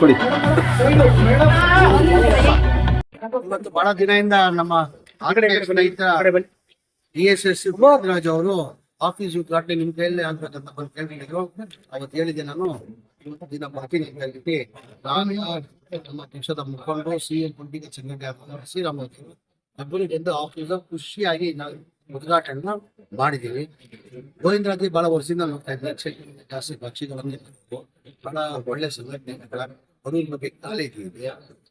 ಕೊಡಿ ಇವತ್ತು ಬಹಳ ದಿನದಿಂದ ನಮ್ಮ ಡಿ ಎಸ್ ಎಸ್ ರಾಜ್ ಅವರು ಆಫೀಸ್ ಉದ್ಘಾಟನೆ ನಿಮ್ ಕೈಯಲ್ಲಿ ಆಗ್ಬೇಕಂತ ಬಂದು ಕೇಳಿದ್ರು ಅವತ್ತು ಹೇಳಿದೆ ನಾನು, ಇವತ್ತು ದಿನ ಬರ್ತೀನಿ ಅಂತ ನಾನು ನಮ್ಮ ಪಕ್ಷದ ಮುಖಂಡರು ಸಿ ಎಂ ಪುಂಡಿಗೆ ಆದ ಶ್ರೀರಾಮೂರ್ತಿ ಇಬ್ಬರಿಗೆಂದು ಆಫೀಸ್ ಖುಷಿಯಾಗಿ ನಾವು ಉದ್ಘಾಟನೆ ಮಾಡಿದ್ದೀವಿ. ಗೋವಿಂದರಾಜಿ ಬಹಳ ವರ್ಷದಿಂದ ನೋಡ್ತಾ ಇದ್ದಾರೆ. ಜಾಸ್ತಿ ಪಕ್ಷಿಗಳನ್ನು ಬಹಳ ಒಳ್ಳೆ ಸಂಘಟನೆ ಬಡವ್ರ ಬಗ್ಗೆ ಕಾಲೇ ಇದೆ.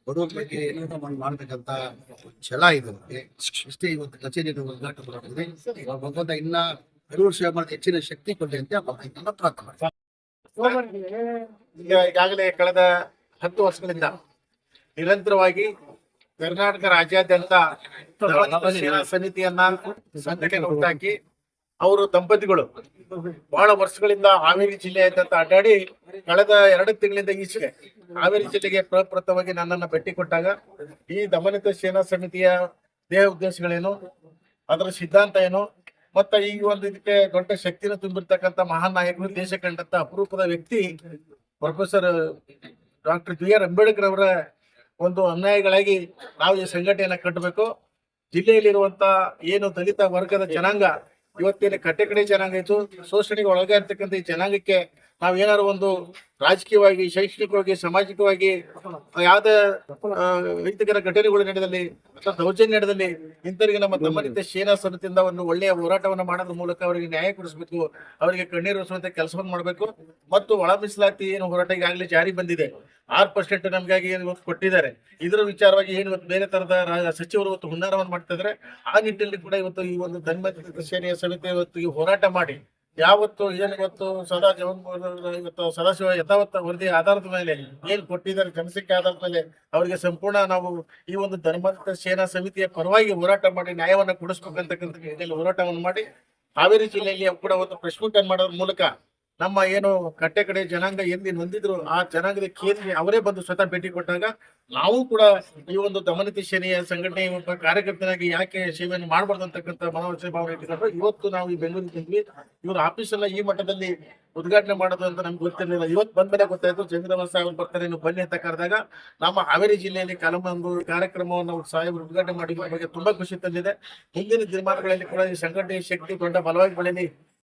ಬಡವ್ರ ಬಗ್ಗೆ ಏನಾದ್ರು ಒಂದು ಮಾಡ್ಬೇಕಂತ ಛಲ ಇದೆ. ಇಷ್ಟೇ ಇವತ್ತು ಕಚೇರಿ ಉದ್ಘಾಟನೆ ಮಾಡಿದ್ರೆ ಭಗವಂತ ಇನ್ನ ಬಡವ್ರ ಸೇವೆ ಮಾಡಿದ ಹೆಚ್ಚಿನ ಶಕ್ತಿ ಕೊಡ್ಲಿ ಅಂತ ಭಗವಂತನ ಪ್ರಾರ್ಥನೆ ಈಗಾಗಲೇ ಕಳೆದ ಹತ್ತು ವರ್ಷಗಳಿಂದ ನಿರಂತರವಾಗಿ ಕರ್ನಾಟಕ ರಾಜ್ಯಾದ್ಯಂತ ಸಮಿತಿಯನ್ನ ಸಂಘಟನೆ ಹುಟ್ಟಾಕಿ ಅವರು ದಂಪತಿಗಳು. ಬಹಳ ವರ್ಷಗಳಿಂದ ಹಾವೇರಿ ಜಿಲ್ಲೆ ಜಿಲ್ಲೆಯಾದ್ಯಂತ ಅಡ್ಡಾಡಿ ಕಳೆದ ಎರಡು ತಿಂಗಳಿಂದ ಈಚೆಗೆ ಹಾವೇರಿ ಜಿಲ್ಲೆಗೆ ಪ್ರಪ್ರಥಮವಾಗಿ ನನ್ನನ್ನು ಭೇಟಿ ಕೊಟ್ಟಾಗ ಈ ದಮನಿತ ಸೇನಾ ಸಮಿತಿಯ ದೇಹ ಉದ್ದೇಶಗಳೇನು ಅದರ ಸಿದ್ಧಾಂತ ಏನು ಮತ್ತೆ ಈ ಒಂದು ಇದಕ್ಕೆ ದೊಡ್ಡ ಶಕ್ತಿನ ತುಂಬಿರ್ತಕ್ಕಂಥ ಮಹಾನ್ ನಾಯಕರು ದೇಶ ಕಂಡಂತ ಅಪರೂಪದ ವ್ಯಕ್ತಿ professor doctor B R Ambedkar ಅವರ ಒಂದು ಅನ್ಯಾಯಗಳಾಗಿ ನಾವು ಈ ಸಂಘಟನೆಯನ್ನ ಕಟ್ಟಬೇಕು. ಜಿಲ್ಲೆಯಲ್ಲಿರುವಂತ ಏನು ದಲಿತ ವರ್ಗದ ಜನಾಂಗ, ಇವತ್ತಿನ ಕಟ್ಟೆ ಕಡೆ ಜನಾಂಗ ಇತ್ತು, ಶೋಷಣೆಗೆ ಒಳಗಾಗಿರ್ತಕ್ಕಂಥ ಈ ಜನಾಂಗಕ್ಕೆ ನಾವ್ ಏನಾದ್ರು ಒಂದು ರಾಜಕೀಯವಾಗಿ ಶೈಕ್ಷಣಿಕವಾಗಿ ಸಾಮಾಜಿಕವಾಗಿ ಯಾವುದೇ ಆ, ಅಹಿತಕರ ಘಟನೆಗಳು ನಡೆದಲ್ಲಿ ಅಥವಾ ದೌರ್ಜನ್ಯ ನಡೆದಲ್ಲಿ ಇಂಥವರಿಗೆ ನಮ್ಮ ದಮನಿತ ಸೇನಾ ಸಮಿತಿಯಿಂದ ಒಂದು ಒಳ್ಳೆಯ ಹೋರಾಟವನ್ನು ಮಾಡೋದ್ರ ಮೂಲಕ ಅವರಿಗೆ ನ್ಯಾಯ ಕೊಡಿಸಬೇಕು ಅವರಿಗೆ ಕಣ್ಣೀರು ಒರೆಸುವಂತ ಕೆಲಸವನ್ನು ಮಾಡಬೇಕು ಮತ್ತು ಒಳ ಮೀಸಲಾತಿ ಏನು ಹೋರಾಟ ಈಗಾಗಲೇ ಜಾರಿ ಬಂದಿದೆ. ಆರು ಪರ್ಸೆಂಟ್ ನಮಗಾಗಿ ಏನು ಕೊಟ್ಟಿದ್ದಾರೆ. ಇದರ ವಿಚಾರವಾಗಿ ಏನು ಇವತ್ತು ಬೇರೆ ತರದ ಸಚಿವರು ಇವತ್ತು ಹುನ್ನಾರವನ್ನು ಮಾಡ್ತಾ ಆ ನಿಟ್ಟಿನಲ್ಲಿ ಕೂಡ ಇವತ್ತು ಈ ಒಂದು ಧನ್ಮ ಸೇನೆಯ ಸಮಿತಿ ಇವತ್ತು ಈ ಹೋರಾಟ ಮಾಡಿ ಯಾವತ್ತು, ಏನು ಇವತ್ತು ಸದಾ ಇವತ್ತು ಸದಾಶಿವ ಯಥಾವತ್ತ ವರದಿ ಆಧಾರದ ಮೇಲೆ, ಏನ್ ಕೊಟ್ಟಿದ್ದಾರೆ, ಜನಸಂಖ್ಯೆ ಆಧಾರದ ಮೇಲೆ ಅವರಿಗೆ ಸಂಪೂರ್ಣ ನಾವು ಈ ಒಂದು ಧರ್ಮದ ಸೇನಾ ಸಮಿತಿಯ ಪರವಾಗಿ ಹೋರಾಟ ಮಾಡಿ, ನ್ಯಾಯವನ್ನು ಕೊಡಿಸ್ಬೇಕಂತಕ್ಕಂಥ ಹೋರಾಟವನ್ನು ಮಾಡಿ, ಹಾವೇರಿ ಜಿಲ್ಲೆಯಲ್ಲಿ ಕೂಡ ಒಂದು ಪ್ರೆಸ್ ಮೀಟ್ ಮಾಡೋದ್ರ ಮೂಲಕ ನಮ್ಮ ಏನು ಕಟ್ಟೆ ಕಡೆ ಜನಾಂಗ ಎಂದಿ ಹೊಂದಿದ್ರು ಆ ಜನಾಂಗದ ಕೇಂದ್ರ ಅವರೇ ಬಂದು ಸ್ವತಃ ಭೇಟಿ ಕೊಟ್ಟಾಗ ನಾವು ಕೂಡ ಈ ಒಂದು ದಮನತಿ ಸೇನೆಯ ಸಂಘಟನೆ ಒಬ್ಬ ಕಾರ್ಯಕರ್ತನಾಗಿ ಯಾಕೆ ಸೇವೆಯನ್ನು ಮಾಡಬಾರ್ದು ಅಂತಕ್ಕಂಥ ಮನೋಚನೆ ಭಾವನೆ ಇಟ್ಕೊಂಡು ಇವತ್ತು ನಾವು ಈ ಬೆಂಗಳೂರಿನಲ್ಲಿ ಇವರ ಆಫೀಸ್ ಅನ್ನ ಈ ಮಟ್ಟದಲ್ಲಿ ಉದ್ಘಾಟನೆ ಮಾಡೋದು ಅಂತ ನಮ್ಗೆ ಗೊತ್ತಿರಲಿಲ್ಲ. ಇವತ್ತು ಬಂದ್ಮೇಲೆ ಗೊತ್ತಾಯ್ತು ಚಂದ್ರಮ ಸಾಹೇಬ್ ಬರ್ತಾರೆ ನೀವು ಬನ್ನಿ ಅಂತ ಕರೆದಾಗ ನಮ್ಮ ಹಾವೇರಿ ಜಿಲ್ಲೆಯಲ್ಲಿ ಕಲಮಂದು ಕಾರ್ಯಕ್ರಮವನ್ನು ಸಾಹೇಬರು ಉದ್ಘಾಟನೆ ಮಾಡಿದ ಬಗ್ಗೆ ತುಂಬಾ ಖುಷಿ ತಂದಿದೆ. ಹಿಂದಿನ ದಿನಮಾನಗಳಲ್ಲಿ ಕೂಡ ಈ ಸಂಘಟನೆ ಶಕ್ತಿ ದೊಡ್ಡ ಬಲವಾಗಿ ಬೆಳೀಲಿ